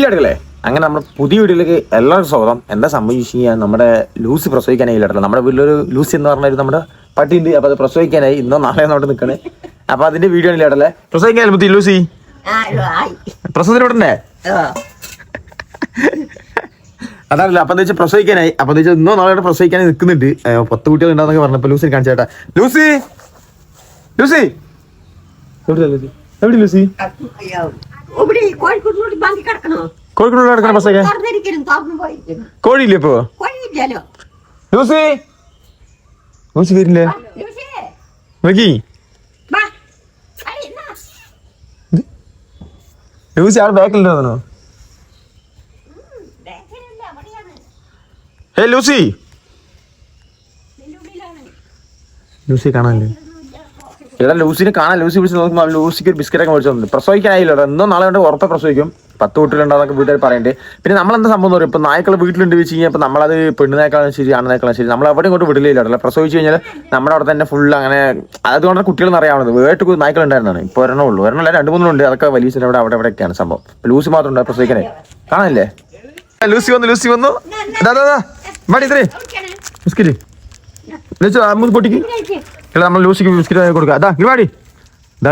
ഈ അടുക്കളെ അങ്ങനെ നമ്മുടെ പുതിയ വീട്ടിലേക്ക് എല്ലാവർക്കും സ്വാഗതം. എന്താ സംഭവിച്ചു നമ്മുടെ ലൂസി പ്രസവിക്കാനായി ഇല്ലട്ടല്ലോ നമ്മുടെ വീട്ടിലൊരു ലൂസി എന്ന് പറഞ്ഞൊരു നമ്മുടെ പട്ടിയുണ്ട്. അപ്പൊ അത് പ്രസവിക്കാനായി ഇന്നോ നാളെ നോട്ട് നിൽക്കണേ. അപ്പൊ അതിന്റെ വീഡിയോ ഇല്ലട്ടല്ലേ പ്രസവിക്കാൻ പുതിയ ലൂസി? പ്രസവത്തിന് വിടണ്ടേ അതാണല്ലോ. അപ്പൊ വെച്ചാൽ പ്രസവിക്കാനായി. അപ്പൊ വെച്ചാൽ ഇന്നോ നാളെ പ്രസവിക്കാനായി നിൽക്കുന്നുണ്ട്. പത്ത് കുട്ടികൾ ഉണ്ടാന്നൊക്കെ പറഞ്ഞപ്പോ ലൂസി കാണിച്ചേട്ടാ ലൂസി? ലൂസി? ലൂസി? എവിടെ ലൂസി? ഇവിടെ കോഴിക്കോട് ബാങ്കി കിടക്കണോ? കോഴിക്കോട് കിടക്കണ പോയിരിക്കുന്നു. കോഴിയില്ലേ ഇപ്പോ? കോഴിയില്ലല്ലോ. ലൂസി? ലൂസി വരില്ലേ? ലൂസിയേ, നോക്കി വാ. അടി, എന്നാ? ലൂസി ആൾ ബാക്കിലുണ്ടോ ഏ ലൂസി. ലൂസി കാണാനില്ലേ? എടാ ലൂസിനെ കാണാൻ ലൂസി വിളിച്ച് നോക്കുമ്പോൾ ലൂസിക്ക് ഒരു ബിസ്ക്കറ്റ് ഒക്കെ മേടിച്ചു തന്നു പ്രസവിക്കാനായില്ലോ എന്തോ നാളെ കൊണ്ട് ഉറപ്പ് പ്രസവിക്കും. പത്ത് കുട്ടികളുണ്ടാന്നൊക്കെ വീട്ടുകാർ പറയണ്ടേ. പിന്നെ നമ്മളെന്താ സംഭവം എന്ന് പറയും ഇപ്പം നായ്ക്കൾ വീട്ടിലുണ്ട് വെച്ച് കഴിഞ്ഞാൽ ഇപ്പം നമ്മളത് പെണ്ണ് നായ്ക്കളാണ് ശരി ആണ് നായ്ക്കളാണ് ശരി. നമ്മൾ എവിടെ കൊണ്ട് വിടില്ല അല്ല പ്രസവിച്ച് കഴിഞ്ഞാൽ നമ്മുടെ അവിടെ തന്നെ ഫുൾ അങ്ങനെ അതുകൊണ്ടാണ് കുട്ടികൾ അറിയാവുന്നത്. വേട്ട് നായ്ക്കൾ ഉണ്ടായിരുന്നാണ്. ഇപ്പോൾ ഒരെണ്ണം ഉള്ളൂ. ഒരെണ്ണം അല്ല രണ്ട് മൂന്നുണ്ട് ഉണ്ട്. അതൊക്കെ വലിയ ചില അവിടെ അവിടെ എവിടെയൊക്കെയാണ് സംഭവം. ലൂസി മാത്രം ഉണ്ട് പ്രസവിക്കാനേ കാണാനില്ലേ? ലൂസി വന്നു ലൂസി വന്നു. ഇതാ ഇതാ. മടി ഇത്രേ. ബിസ്ക്കറ്റ്. ലൂസിക്ക് ബിസ്ക്കറ്റ്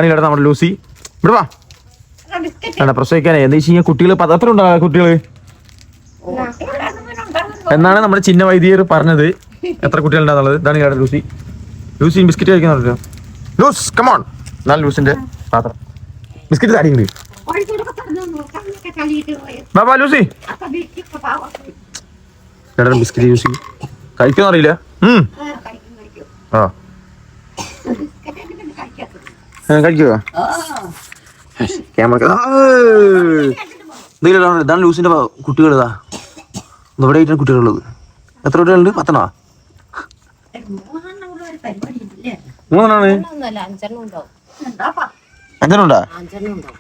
ഇവിടെ നമ്മുടെ ലൂസി. വാ. പ്രസവിക്കാനേ എന്താ വെച്ച് കുട്ടികൾ പത്ര ഉണ്ടാ കുട്ടികൾ. എന്നാണ് നമ്മുടെ ചിന്ന വൈദ്യർ പറഞ്ഞത്. എത്ര ഇവിടെ ലൂസി. ലൂസി ബിസ്ക്കറ്റ് കഴിക്കുന്നുണ്ടോ ലൂസ് കമോൺ എന്നാൽ ലൂസിന്റെ പാത്രം. ബിസ്ക്കറ്റ് താടിയുണ്ട് ബാബാ ലൂസി. Biscuit Lucy. കഴിക്കുന്നറിയില്ല. ആ, കഴിക്കും, കഴിക്കും. ആ ബിസ്ക്കറ്റ് ഒക്കെ പിന്നെ കഴിക്കാത്തത്. ആ, കഴിക്കുവോ? ക്യാമറ ക്യാമറ ഇതാണ്? ലൂസിന്റെ കുട്ടികൾ ഇതാ. ഇവിടെ ആയിട്ടാണ് കുട്ടികളുള്ളത്. എത്ര കുട്ടികളുണ്ട്? പത്തണോ? മൂന്നെണ്ണാണ്? അഞ്ചെണ്ണുണ്ടാ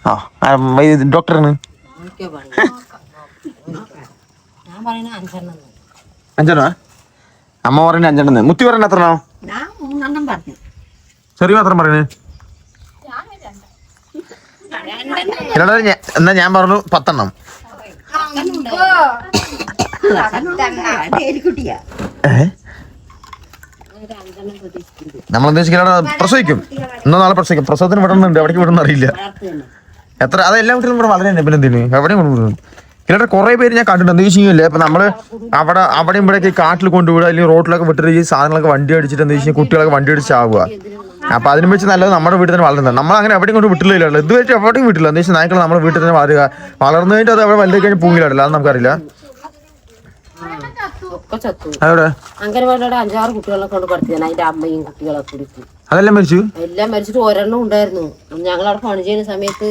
ആ ഡോക്ടറാണ്. അഞ്ചെണ്ണം? അമ്മ പറയുന്നത് അഞ്ചെണ്ണെന്ന്. മുത്തി പറയുന്നത് എത്രണോ ചെറിയ മാത്രം പറയണേ എന്നാ ഞാൻ പറഞ്ഞു പത്തെണ്ണം. നമ്മൾ ഉദ്ദേശിക്കുന്ന പ്രസവിക്കും. ഇന്നോ നാളെ പ്രസവിക്കും. പ്രസവത്തിന് വിടണുണ്ട് എവിടേക്ക് വിടണം അറിയില്ല. എത്ര? അത് എല്ലാ വീട്ടിലും വളരെ പിന്നെ എന്തിന്? എവിടെയും കൊണ്ടുവിടുന്നു ഇല്ലാതെ കുറെ പേര് ഞാൻ കണ്ടിട്ടുണ്ട്. എന്താ വെച്ചാൽ ഇപ്പൊ നമ്മൾ അവിടെ അവിടെയും ഇവിടെയൊക്കെ കാട്ടിൽ കൊണ്ടുവിടുക അല്ലെങ്കിൽ റോഡിലൊക്കെ വിട്ടിട്ട് ഈ സാധനങ്ങളൊക്കെ വണ്ടി അടിച്ചിട്ട് എന്താ വെച്ചാൽ കുട്ടികളൊക്കെ വണ്ടി അടിച്ച് ആവുക അപ്പൊ അതിനും വെച്ച് നല്ലത് നമ്മുടെ വീട്ടിൽ തന്നെ വളരുന്നത് നമ്മൾ അങ്ങനെ എവിടെയും കൊണ്ട് വിട്ടില്ലല്ലോ ഇത് വെച്ച് എവിടെയും വിട്ടില്ല. എന്താ വെച്ചാൽ നായ്ക്കൾ നമ്മുടെ വീട്ടിൽ തന്നെ വളരുക. വളർന്നു കഴിഞ്ഞിട്ട് അത് അവിടെ വലുതായി കഴിഞ്ഞ് പൂങ്ങിലാടില്ല അത് നമുക്കറിയില്ല. അംഗനവാടിയുടെ അഞ്ചാറ് കുട്ടികളെ കൊണ്ട് പഠിച്ചതാണ് അതിന്റെ അമ്മയും കുട്ടികളൊക്കെ കുടിക്കും അതെല്ലാം മരിച്ചു? എല്ലാം മരിച്ചിട്ട് ഒരെണ്ണം ഉണ്ടായിരുന്നു. ഞങ്ങൾ അവിടെ പണി ചെയ്യുന്ന സമയത്ത്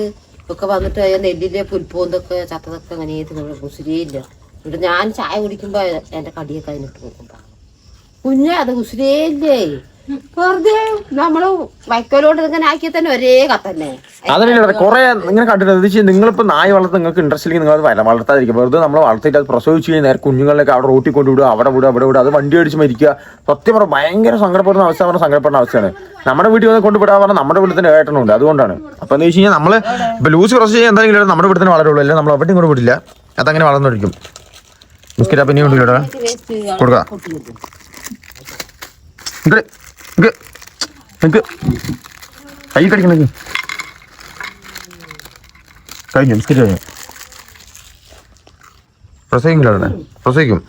ഒക്കെ വന്നിട്ട് നെല്ലിലെ പുൽപ്പൂന്തൊക്കെ ചത്തതൊക്കെ അങ്ങനെ ഏത് കുസിരിയില്ല എന്നിട്ട് ഞാൻ ചായ കുടിക്കുമ്പോ എന്റെ കടിയൊക്കെ അതിനിട്ട് നോക്കുമ്പോ കുഞ്ഞാ അത് കുസിരിയില്ലേ വെറുതെ നമ്മൾ വൈക്കോലോട് ഇങ്ങനെ ആക്കിയ തന്നെ ഒരേ കത്തന്നെ. അതല്ല കുറെ ഇങ്ങനെ കണ്ടിട്ട് നിങ്ങളിപ്പോ നായ വളർത്ത് നിങ്ങൾക്ക് ഇൻട്രസ്റ്റ് ഇല്ലെങ്കിൽ നിങ്ങൾ അത് വളർത്താതിരിക്കും വെറുതെ നമ്മൾ വളർത്തിയിട്ട് അത് പ്രസവിച്ചു കഴിഞ്ഞാൽ നേരെ കുഞ്ഞുങ്ങളിലേക്ക് അവിടെ റോട്ടിൽ കൊണ്ടുവിടുക അവിടെ വിടുക അവിടെ വിടുക. അത് വണ്ടി അടിച്ച് മരിക്കുക. സത്യം പറഞ്ഞാൽ ഭയങ്കര സങ്കടപ്പെടുന്ന അവസ്ഥ പറഞ്ഞാൽ സങ്കടപ്പെടുന്ന അവസ്ഥയാണ്. നമ്മുടെ വീട്ടിൽ വന്ന് കൊണ്ടുവിടാൻ പറഞ്ഞാൽ നമ്മുടെ വീട്ടിൽ തന്നെ ഏട്ടനുണ്ട്. അതുകൊണ്ടാണ്. അപ്പൊ എന്ന് വെച്ച് കഴിഞ്ഞാൽ നമ്മൾ ഇപ്പൊ ലൂസ് പ്രസവിച്ച് എന്തായാലും എന്തെങ്കിലും നമ്മുടെ വീട്ടിൽ തന്നെ വളരുള്ളൂ. അല്ലെങ്കിൽ നമ്മൾ അവിടെ കൂടെ വിടില്ല. അതങ്ങനെ വളർന്നൊഴിക്കും ബിസ്ക്കറ്റ് പിന്നെ കൊണ്ടുവിടാ കൊടുക്കുക ഇങ്ങട്. ഇങ്ങ് നിക്ക്. കൈ കടിക്കണ കഴിഞ്ഞു ബിസ്ക്കറ്റ് കഴിഞ്ഞു. പ്രസവിക്കില്ല പ്രസവിക്കും.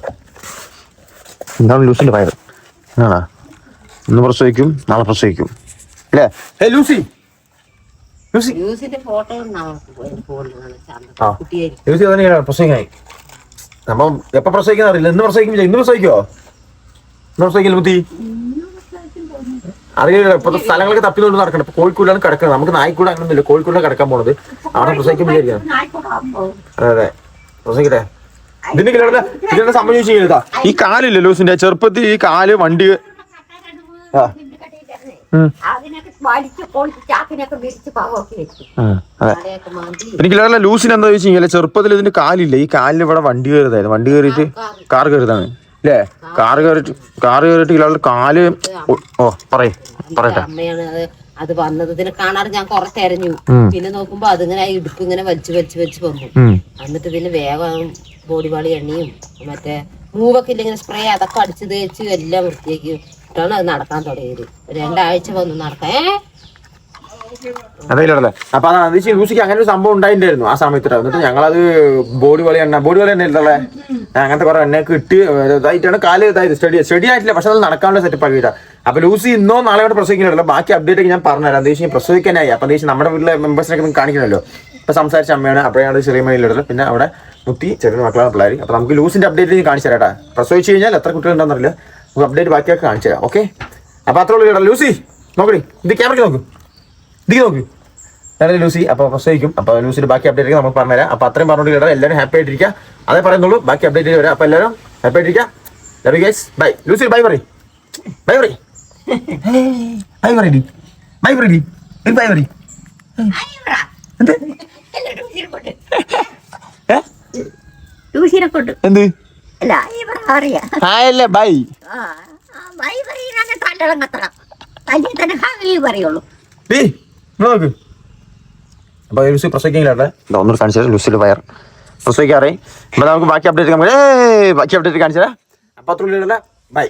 എന്താണ് ലൂസിന്റെ പയർ ആണാ ഇന്ന് പ്രസവിക്കും നാളെ പ്രസവിക്കും. അല്ലേ? ഏ ലൂസി. ലൂസി. ഫോട്ടോ പ്രസവിക്കായി അപ്പം എപ്പോ പ്രസവിക്കാൻ അറിയില്ല? ഇന്ന് പ്രസവിക്കും ഇന്ന് പ്രസവിക്കോ ഇന്ന് പ്രസവിക്കില്ല ബുദ്ധി അറിയില്ല ഇപ്പൊ സ്ഥലങ്ങളൊക്കെ തപ്പിക്കൊണ്ട് നടക്കണം ഇപ്പൊ കോഴിക്കോടാണ് കിടക്കുന്നത്. നമുക്ക് നായിക്കൂടെ അങ്ങനൊന്നുമില്ല. കോഴിക്കോടാണ് കിടക്കാൻ പോണത്. അവിടെ നായ്ക്കൂടാകുമ്പോ അതെ അതെ. പ്രസവിക്കട്ടെ. ഇതിന്റെ കിലോടെ ഇതിന്റെ സംഭവം ചെയ്താ ഈ കാലില്ല ലൂസിന്റെ? ചെറുപ്പത്തിൽ ഈ കാൽ വണ്ടി എനിക്ക് ലൂസിന് എന്താ ചോദിച്ചാൽ ചെറുപ്പത്തിൽ ഇതിന്റെ കാലില്ല? ഈ കാലിൽ ഇവിടെ വണ്ടി കയറുതായിരുന്നു. വണ്ടി കയറിയിട്ട് കാർ കയറിയതാണ് അല്ലേ കാറ് കയറിട്ട് കാറ് കയറിയിട്ട് ഇയാളുടെ കാൽ ഓ, പറയേ പറയട്ടെ. അമ്മയാണ് അത് അത് വന്നത് ഇതിനെ കാണാതെ ഞാൻ കുറെ തെരഞ്ഞു. പിന്നെ നോക്കുമ്പോ അതിങ്ങനെ ഇടുപ്പ് ഇങ്ങനെ വലിച്ചു വലിച്ചു വലിച്ചു വന്നു എന്നിട്ട് പിന്നെ വേഗം ബോഡി വാളി എണ്ണയും മറ്റേ മൂവൊക്കെ ഇല്ല ഇങ്ങനെ സ്പ്രേ അതൊക്കെ അടിച്ചു തേച്ച് എല്ലാം വൃത്തിയാക്കി ഇട്ടാണ് അത് നടക്കാൻ തുടങ്ങിയത്. രണ്ടാഴ്ച വന്നു നടക്കാൻ. അതല്ലേ അപ്പൊ അത് ലൂസിക്ക് അങ്ങനെ ഒരു സംഭവം ഉണ്ടായിട്ടുണ്ടായിരുന്നു ആ സമയത്ത് എന്നിട്ട് ഞങ്ങളത് ബോഡി വളി എണ്ണ ബോഡി വളി എണ്ണ ഇല്ലേ അങ്ങനത്തെ കുറെ എണ്ണയൊക്കെ ഇട്ട് ഇതായിട്ടാണ് കാൽ ഇതായത്. സ്റ്റഡി സ്റ്റഡി ആയിട്ടില്ല പക്ഷെ അത് നടക്കാനുള്ള സെറ്റപ്പ് ആക്കിയിട്ടാ അപ്പൊ ലൂസി ഇന്നോ നാളെ കൂടെ പ്രസവിക്കുന്നില്ല ബാക്കി അപ്ഡേറ്റ് ഒക്കെ ഞാൻ പറഞ്ഞുതരാം. വെച്ചാൽ പ്രസവിക്കാനായി. അപ്പൊ ദേശീയം നമ്മുടെ വീട്ടിലെ മെമ്പേഴ്സിനൊക്കെ കാണിക്കണല്ലോ ഇപ്പൊ സംസാരിച്ച അമ്മയാണ് അപ്പോഴാണ് ചെറിയ മണിയിലിടൽ പിന്നെ അവിടെ മുത്തി ചെറിയ മക്കളാണ് പിള്ളേർ അപ്പൊ നമുക്ക് ലൂസിന്റെ അപ്ഡേറ്റ് കാണിച്ചു തരാം കേട്ടാ. പ്രസവിച്ചു കഴിഞ്ഞാൽ എത്ര കുട്ടികളുണ്ടെന്നറിയില്ല നമുക്ക് അപ്ഡേറ്റ് ബാക്കിയൊക്കെ കാണിച്ചു തരാം ഓക്കെ അപ്പൊ അത്രേ ഉള്ളൂ ലൂസി നോക്കണേ ഇത് ക്യാമറയ്ക്ക് നോക്ക്. ഇതിക്ക് നോക്ക്. അതായത് ലൂസി അപ്പൊ പ്രസവിക്കും. അപ്പൊ ലൂസിന്റെ ബാക്കി അപ്ഡേറ്റ് നമുക്ക് പറഞ്ഞുതരാം. അപ്പൊ അത്രയും പറഞ്ഞുകൊണ്ട് കേട്ടോ. എല്ലാവരും ഹാപ്പി ആയിട്ടിരിക്കുക. അതേ പറയുന്നുള്ളൂ. ബാക്കി അപ്ഡേറ്റ് വരാം അപ്പൊ എല്ലാവരും ഹാപ്പി ആയിട്ടിരിക്കുക. Love guys bye Lucy bye പറയും. ബൈ പറയും. ബൈ പറയടി ബൈ പറയടി ബൈ പറയും. എന്ത്? ഏ? ലൂസിനെ കൊണ്ട് എന്ത്? അല്ല ഇവർ അറിയാ. ഹായല്ലേ ബൈ പറയുന്ന തന്നെ ഹാവി പറയുള്ളൂ. നോക്ക്. അപ്പൊ ലൂസി പ്രസവിക്കില്ല ഒന്നുകൂടി കാണിച്ചു ലൂസിയുടെ വയർ. പ്രസവിക്കാറേ അപ്പൊ നമുക്ക് ബാക്കി അപ്ഡേറ്റ് നമുക്ക് ബാക്കി അപ്ഡേറ്റ് കാണിച്ചു തരാം. അപ്പൊ അത്ര ബൈ.